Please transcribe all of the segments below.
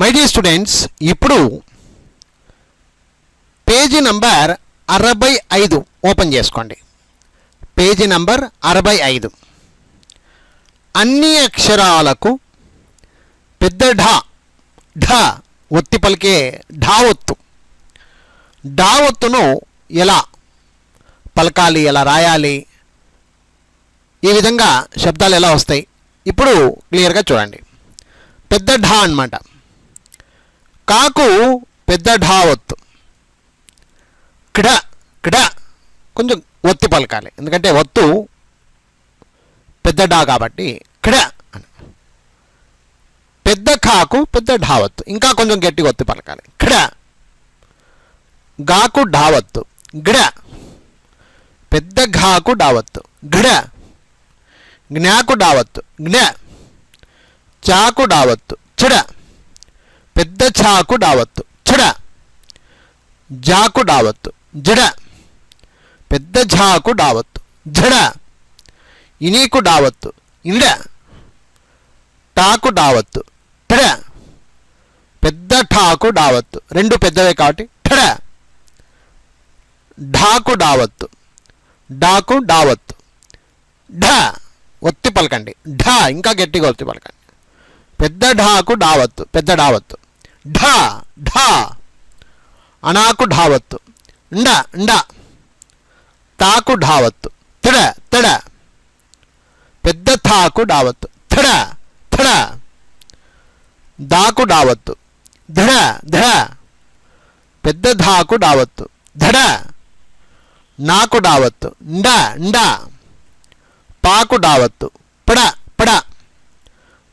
My dear students ఇప్పుడు page number అరవై ఐదు ఓపెన్ చేసుకోండి. పేజీ నంబర్ అరవై ఐదు. అన్ని అక్షరాలకు పెద్ద ఢా ఢ ఒత్తి పలికే ఢా ఒత్తు. ఢా ఒత్తును ఎలా పలకాలి ఎలా రాయాలి ఈ విధంగా శబ్దాలు ఎలా వస్తాయి? ఇప్పుడు క్లియర్గా చూడండి. పెద్ద ఢా అన్నమాట. కాకు పెద్ద ఢావత్ కిడ క్డ. క్డ కొంచెం ఒత్తి పలకాలి. ఎందుకంటే ఒత్తు పెద్ద డా కాబట్టి క్డ అని. పెద్ద ఖాకు పెద్ద ఢావత్తు. ఇంకా కొంచెం గట్టిగా ఒత్తి పలకాలి. క్డ. గాకు ఢావత్తు. గిడ. పెద్ద ఘాకు డావత్తు గిడ. జ్ఞాకు డావత్తు జ్ఞ. చాకు డావత్తు చిడ. పెద్ద ఛాకు డావత్తు. ఛడ జాకు డావత్తు. జడ. పెద్ద ఝాకు డావత్తు. జడ. ఇనీకు డావత్తు. ఇండ. టాకు డావత్తు. టడ పెద్ద ఠాకు డావత్తు. రెండు పెద్దవే కాబట్టి టడ ఢాకు డావత్తు. డాకు డావత్తు. ఢ. ఒత్తి పలకండి. ఢ. ఇంకా గట్టిగా ఒత్తి పలకండి. పెద్ద ఢాకు డావత్తు. పెద్ద డావత్తు. ఢ ఢ. అనాకు ఢావత్తుండండ తాకు ఢావత్తు. తడ తడ పెద్ద థాకు డావత్తు థడ థడ. దాకు డావత్తు ధడ ధడ పెద్ద ధాకు డావత్తు ధడ నాకు డావత్తుండండ పాకు డావత్తు పడ పడ.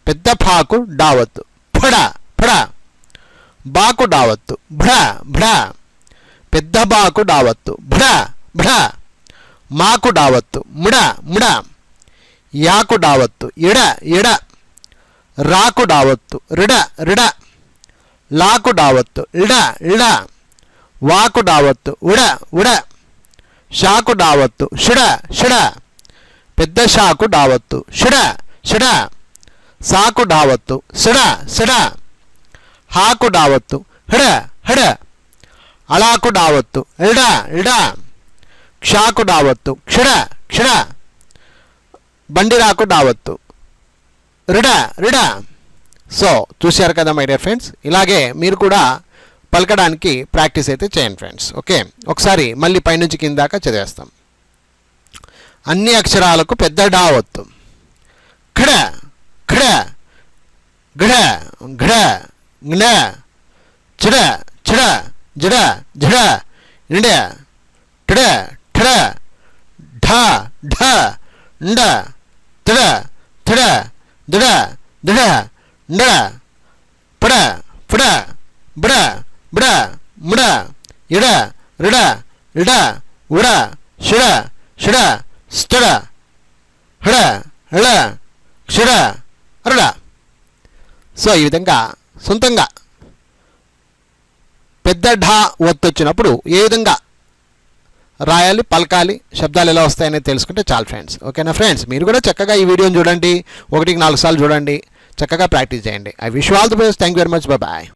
పెద్ద పాకు డావత్తు ఫడ ఫడ బాకు డావత్తు భ్ర భ్ర పెద్ద బాకు డావత్తు భ్ర భ్ర మాకు డావత్తు ముడ ముడ యాకు డావత్తు ఎడ ఎడ రాకు డావత్తు రిడ రిడ లాకు డావత్తు ఇడ ఇడ వాకు డావత్తు ఉడ ఉడ షాకు డావత్తు షుడ షుడ పెద్ద షాకు డావత్తు షుడ షుడ సాకు డావత్తు సిడ సిడ హాకు డావత్తు హడ హడ అలాకు డావత్తు ఇడ ఇడ క్షాకు డావత్తు క్షడ క్షడ బండిరాకు డావత్తు రిడ రిడ సో చూశారు కదా మై డియర్ ఫ్రెండ్స్ ఇలాగే మీరు కూడా పలకడానికి ప్రాక్టీస్ అయితే చేయండి ఫ్రెండ్స్ ఓకే ఒకసారి మళ్ళీ పైనుంచి కింద దాకా చదివేస్తాం. అన్ని అక్షరాలకు పెద్ద డావత్తు. ఖడ ఖడ ఘడ గడ ఘడ జ్ఞ చిడ చిడ జడ జడ నిడ టడ టడ ఢ ఢండ తడ తడ దడ దడ ండ పడ పడ బడ బడ ముడ ఇడ రిడ ఇడ ఉడ షిడ షిడ స్టడ హడ హడ క్షడ అరడ సో ఈ విధంగా సొంతంగా. పెద్ద ఢా వచ్చినప్పుడు ఏ విధంగా రాయాలి పలకాలి శబ్దాలు ఎలా వస్తాయనేది తెలుసుకుంటే చాలు ఫ్రెండ్స్. ఓకేనా ఫ్రెండ్స్? మీరు కూడా చక్కగా ఈ వీడియోని చూడండి ఒకటికి నాలుగు సార్లు చూడండి చక్కగా ప్రాక్టీస్ చేయండి. I wish all the best. Thank you very much. Bye.